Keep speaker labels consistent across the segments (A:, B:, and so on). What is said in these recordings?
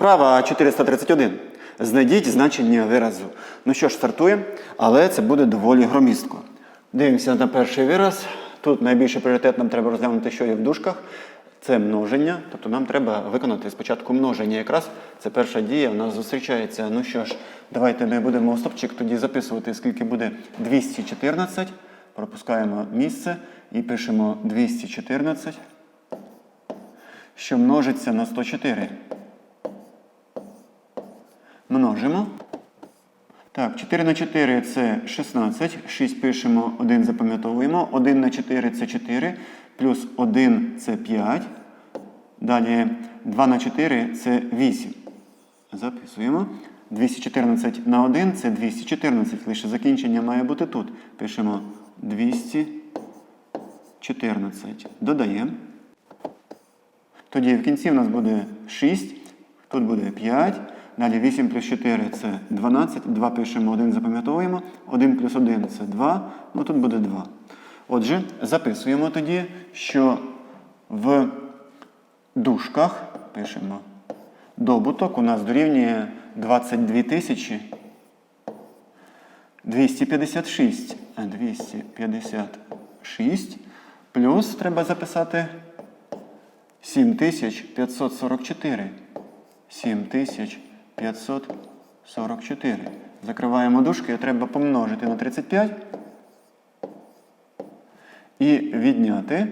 A: Вправа 431. Знайдіть значення виразу. Ну що ж, стартуємо, але це буде доволі громістко. Дивимося на перший вираз. Тут найбільший пріоритет нам треба розглянути, що є в дужках. Це множення, тобто нам треба виконати спочатку множення. Якраз це перша дія у нас зустрічається. Ну що ж, давайте ми будемо стопчик тоді записувати, скільки буде 214. Пропускаємо місце і пишемо 214, що множиться на 104. Множимо. Так, 4 на 4 це 16. 6 пишемо, 1 запам'ятовуємо. 1 на 4 це 4. Плюс 1 це 5. Далі 2 на 4 це 8. Записуємо. 214 на 1 це 214. Лише закінчення має бути тут. Пишемо 214. Додаємо. Тоді в кінці в нас буде 6, тут буде 5. Далі 8 плюс 4 це 12. 2 пишемо, 1 запам'ятовуємо. 1 плюс 1 це 2. Ну тут буде 2. Отже, записуємо тоді, що в дужках пишемо добуток у нас дорівнює 22 тисячі 256. 256. Плюс треба записати 7544. 7544. Закриваємо дужки, треба помножити на 35 і відняти.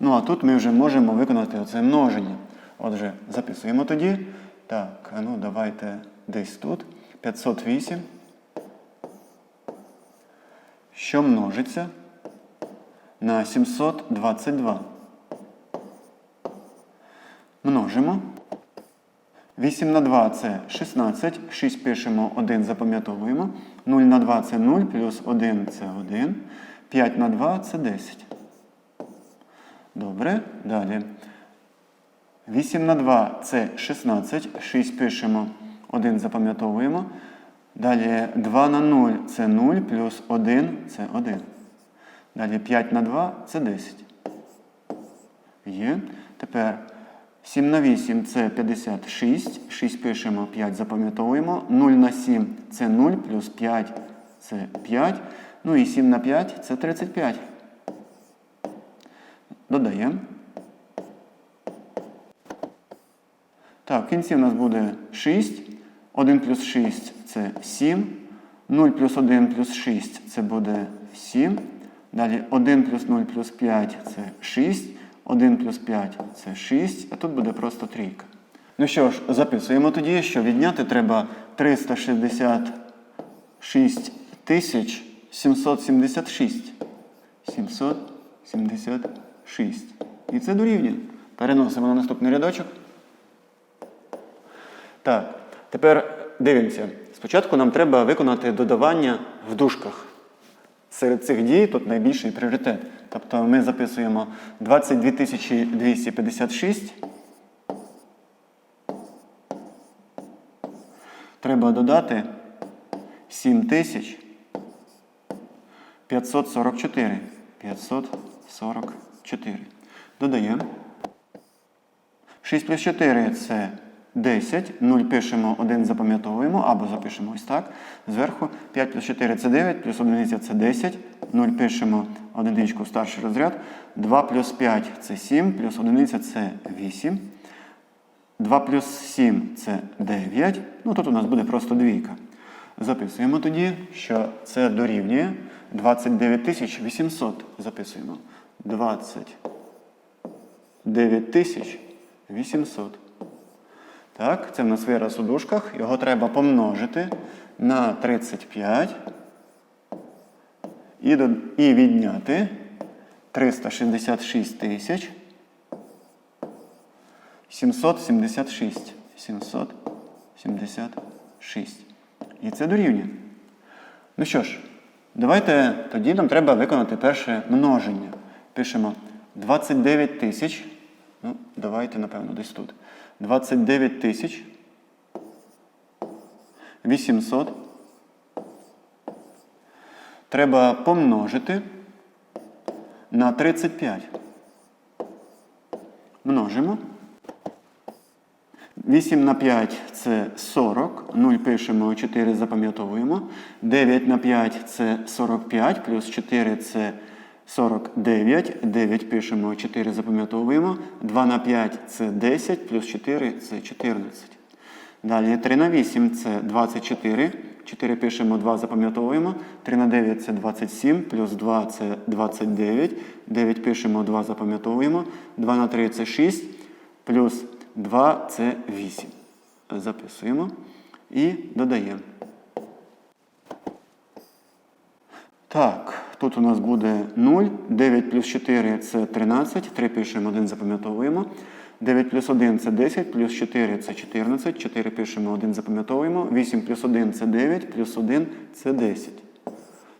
A: Ну, а тут ми вже можемо виконати оце множення. Отже, записуємо тоді. Так, ну давайте десь тут. 508. Що множиться на 722. Множимо. 8 на 2 це 16. 6 пишемо, 1 запам'ятовуємо. 0 на 2 це 0, плюс 1 це 1. 5 на 2 це 10. Добре, далі. 8 на 2 це 16. 6 пишемо, 1 запам'ятовуємо. Далі 2 на 0 це 0, плюс 1 це 1. Далі 5 на 2 це 10. Є. Тепер 7 на 8 це 56. 6 пишемо, 5 запам'ятовуємо. 0 на 7 це 0, плюс 5 це 5. Ну і 7 на 5 це 35. Додаємо. Так, кінці в нас буде 6. 1 плюс 6 це 7. 0 плюс 1 плюс 6 це буде 7. Далі 1 плюс 0 плюс 5 це 6. 1 плюс 5 це 6, а тут буде просто трійка. Ну що ж, записуємо тоді, що відняти треба 366 тисяч 776. 776. І це дорівнює. Переносимо на наступний рядочок. Так, тепер дивимося. Спочатку нам треба виконати додавання в дужках. Серед цих дій тут найбільший пріоритет. Тобто ми записуємо 22 256. Треба додати 7544. 544. Додаємо. 6 плюс 4 це 10. 0 пишемо, 1 запам'ятовуємо, або запишемо ось так. Зверху 5 плюс 4 це 9, плюс 1 це 10. 0 пишемо одиничку в старший розряд. 2 плюс 5 це 7, плюс 1 це 8. 2 плюс 7 це 9. Ну тут у нас буде просто двійка. Записуємо тоді, що це дорівнює 29 800. Записуємо. 29 800. Так, це в нас вираз у дужках. Його треба помножити на 35 і, і відняти 366 тисяч 776. 776. І це дорівнює. Ну що ж, давайте тоді нам треба виконати перше множення. Пишемо 29 тисяч. Ну, давайте, напевно, десь тут. 29 тисяч 800 треба помножити на 35. Множимо. 8 на 5 це 40. 0 пишемо, 4 запам'ятовуємо. 9 на 5 це 45, плюс 4 це 49. 9 пишемо, 4 запам'ятовуємо. 2 на 5 це 10, плюс 4 це 14. Далі 3 на 8 це 24. 4 пишемо, 2 запам'ятовуємо. 3 на 9 це 27, плюс 2 це 29. 9 пишемо, 2 запам'ятовуємо. 2 на 3 це 6, плюс 2 це 8. Записуємо і додаємо. Так, тут у нас буде 0. 9 плюс 4 це 13. 3 пишемо, 1 запам'ятовуємо. 9 плюс 1 це 10, плюс 4 це 14. 4 пишемо, 1 запам'ятовуємо. 8 плюс 1 це 9, плюс 1 це 10.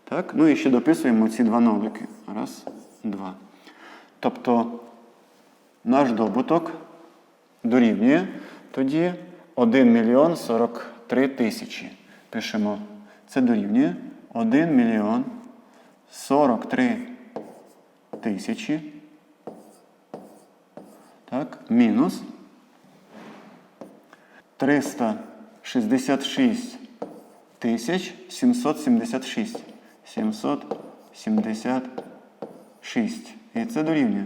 A: Так, ну і ще дописуємо ці два нолики. Раз, два. Тобто наш добуток дорівнює тоді 1 мільйон 43 тисячі. Пишемо, це дорівнює 1 мільйон 43 тисячі. Так, мінус 366 тисяч 776. 776. І це дорівнює.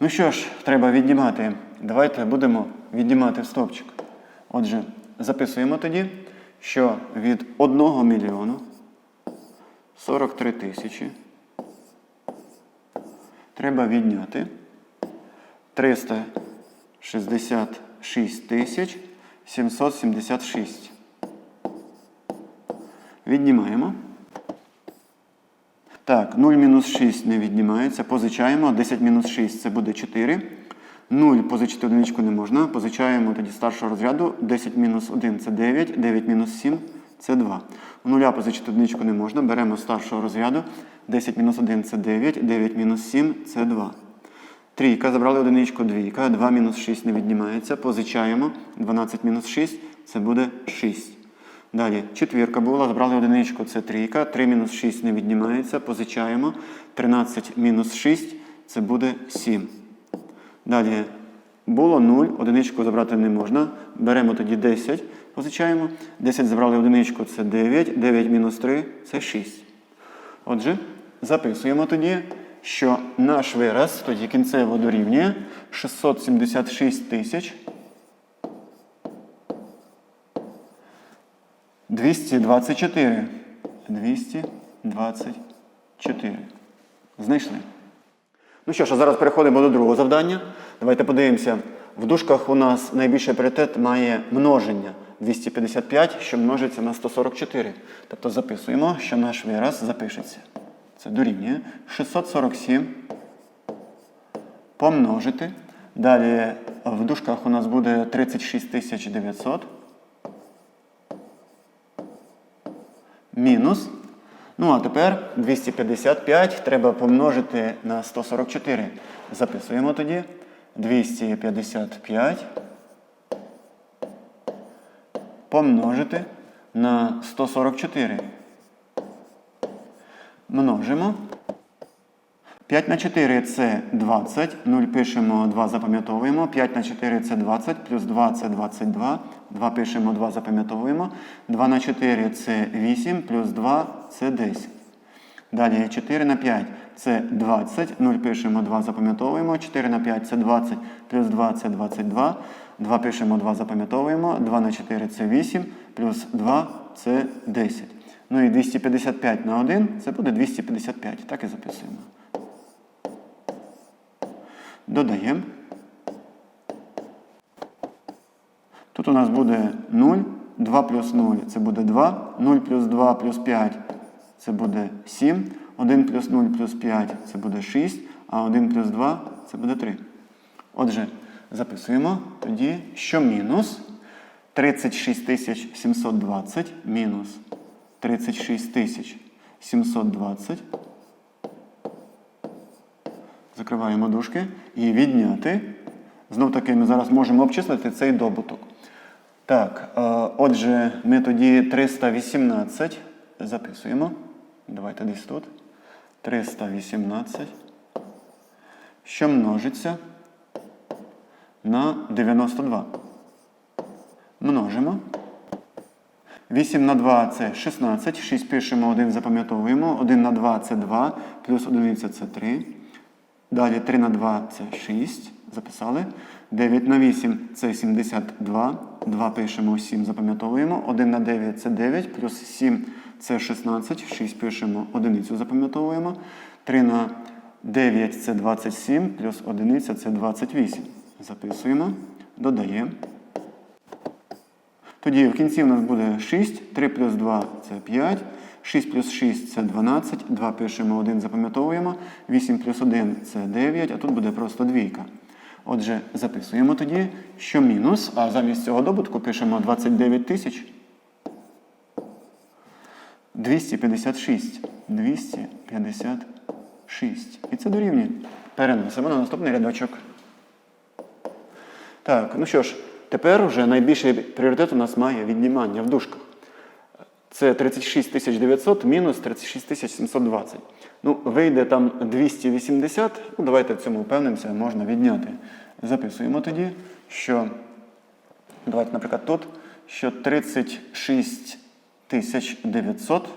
A: Ну що ж, треба віднімати. Давайте будемо віднімати в стовпчик. Отже, записуємо тоді, що від 1 мільйону 43 тисячі треба відняти 366 тисяч 776. Віднімаємо. Так, 0 мінус 6 не віднімається. Позичаємо. 10 мінус 6 це буде 4. 0 позичити одиничку не можна. Позичаємо тоді старшого розряду. 10 мінус 1 це 9, 9 мінус 7 це 2. У нуля позичити одиничку не можна. Беремо старшого розряду. 10 мінус 1 це 9, 9 мінус 7 це 2. Трійка, забрали одиничку, двійка. 2 мінус 6 не віднімається. Позичаємо. 12 мінус 6 це буде 6. Далі четвірка була, забрали одиничку, це трійка. 3 мінус 6 не віднімається. Позичаємо. 13 мінус 6 це буде 7. Далі було 0, одиничку забрати не можна. Беремо тоді 10, позичаємо. 10 забрали одиничку, це 9. 9 мінус 3 це 6. Отже, записуємо тоді, що наш вираз тоді кінцево дорівнює 676 тисяч 224. 224. Знайшли. Ну що ж, а зараз переходимо до другого завдання. Давайте подивимося. В дужках у нас найбільший пріоритет має множення 255, що множиться на 144. Тобто записуємо, що наш вираз запишеться. Це дорівнює 647 помножити. Далі в дужках у нас буде 36 900. Мінус. Ну, а тепер 255 треба помножити на 144. Записуємо тоді. 255 помножити на 144. Множимо. 5 на 4 це 20. 0 пишемо, 2 запам'ятовуємо. 5 на 4 це 20, плюс 2 це 22. 2 пишемо, 2 запам'ятовуємо. 2 на 4 це 8, плюс 2 це 10. Далі 4 на 5 це 20. 0 пишемо, 2 запам'ятовуємо. 4 на 5 це 20, плюс 2 це 22. 2 пишемо, 2 запам'ятовуємо. 2 на 4 це 8, плюс 2 це 10. Ну і 255 на 1 це буде 255. Так і записуємо. Додаємо. Тут у нас буде 0. 2 плюс 0 це буде 2. 0 плюс 2 плюс 5 це буде 7. 1 плюс 0 плюс 5 це буде 6. А 1 плюс 2 це буде 3. Отже, записуємо тоді, що мінус 36 720 мінус 36 720. Закриваємо дужки і відняти. Знов таки ми зараз можемо обчислити цей добуток. Так, е, отже, ми тоді 318 записуємо. Давайте десь тут. 318. Що множиться на 92. Множимо. 8 на 2 це 16. 6 пишемо, 1 запам'ятовуємо. 1 на 2 це 2, плюс 1 це 3. Далі 3 на 2 це 6. Записали. 9 на 8 це 72. 2 пишемо, 7 запам'ятовуємо. 1 на 9 це 9, плюс 7 це 16. 6 пишемо, 1 запам'ятовуємо. 3 на 9 це 27, плюс 1 це 28. Записуємо, додаємо. Тоді в кінці в нас буде 6, 3 плюс 2 це 5, 6 плюс 6 це 12, 2 пишемо 1, запам'ятовуємо, 8 плюс 1 це 9, а тут буде просто двійка. Отже, записуємо тоді, що мінус, а замість цього добутку пишемо 29 тисяч 256. 256. І це дорівнює. Переносимо на наступний рядочок. Так, ну що ж, тепер вже найбільший пріоритет у нас має віднімання в дужках. Це 36 900 мінус 36 720. Ну, вийде там 280. Ну, давайте в цьому впевнимося, можна відняти. Записуємо тоді, що, давайте, наприклад, тут, що 36 900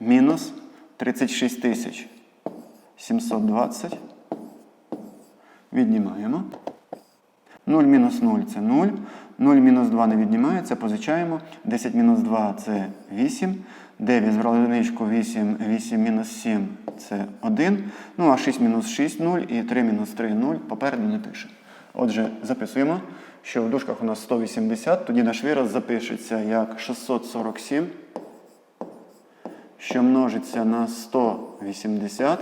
A: мінус 36 720. Віднімаємо. 0 мінус 0 це 0. 0 мінус 2 не віднімається, позичаємо. 10 мінус 2 це 8. 9 збрали одиничку, 8, 8 мінус 7 це 1. Ну а 6 мінус 6 0 і 3 мінус 3 0 попереду не пише. Отже, записуємо, що в дужках у нас 180, тоді наш вираз запишеться як 647, що множиться на 180.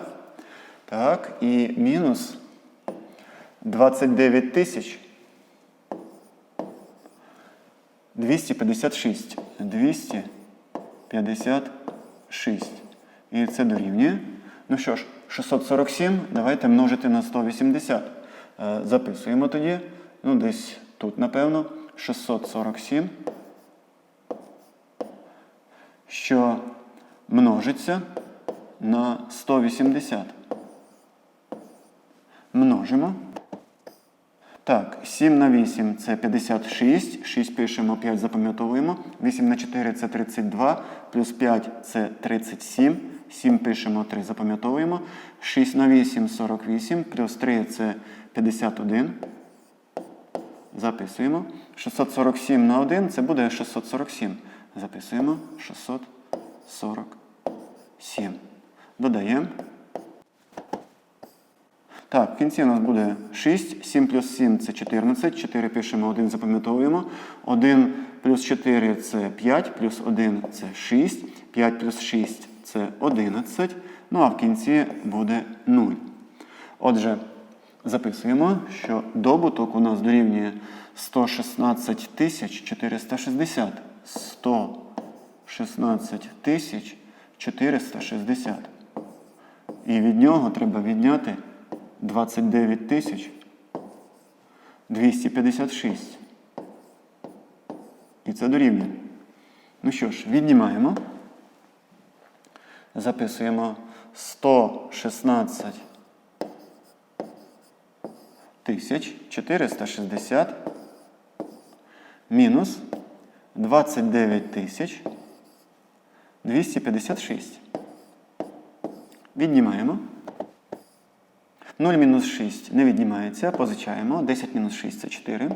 A: Так, і мінус 29 тисяч 256. 256. І це дорівнює. Ну що ж, 647 давайте множити на 180. Е, Записуємо тоді. Ну, десь тут, напевно, 647. Що множиться на 180. Множимо. Так, 7 на 8 це 56. 6 пишемо, 5 запам'ятовуємо. 8 на 4 це 32, плюс 5 це 37. 7 пишемо, 3 запам'ятовуємо. 6 на 8 48, плюс 3 це 51. Записуємо. 647 на 1 це буде 647. Записуємо 647. Додаємо. Так, в кінці у нас буде 6. 7 плюс 7 це 14. 4 пишемо, 1 запам'ятовуємо. 1 плюс 4 це 5, плюс 1 це 6. 5 плюс 6 це 11. Ну а в кінці буде 0. Отже, записуємо, що добуток у нас дорівнює 116 тисяч 460. 116 тисяч 460. І від нього треба відняти 29 тисяч 256. І це дорівнює. Ну що ж, віднімаємо. Записуємо 116 тисяч 460 мінус 29 тисяч 256. Віднімаємо. 0 мінус 6 не віднімається, позичаємо. 10 мінус 6 це 4.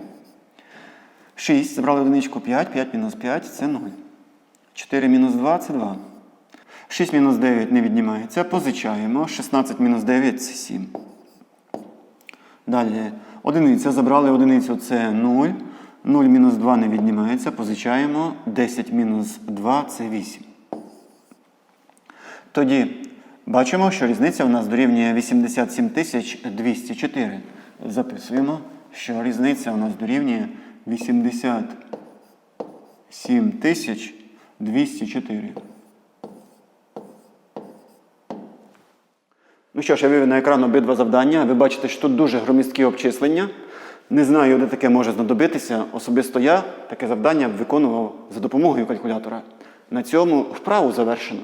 A: 6. Забрали одиничку 5, 5 мінус 5 це 0. 4 мінус 2 це 2. 6 мінус 9 не віднімається, позичаємо. 16 мінус 9 це 7. Далі одиниця. Забрали одиницю це 0. 0 мінус 2 не віднімається, позичаємо. 10 мінус 2 це 8. Тоді бачимо, що різниця у нас дорівнює 87 204. Записуємо, що різниця у нас дорівнює 87 204. Ну що ж, я вивів на екран обидва завдання. Ви бачите, що тут дуже громісткі обчислення. Не знаю, де таке може знадобитися. Особисто я таке завдання виконував за допомогою калькулятора. На цьому вправу завершено.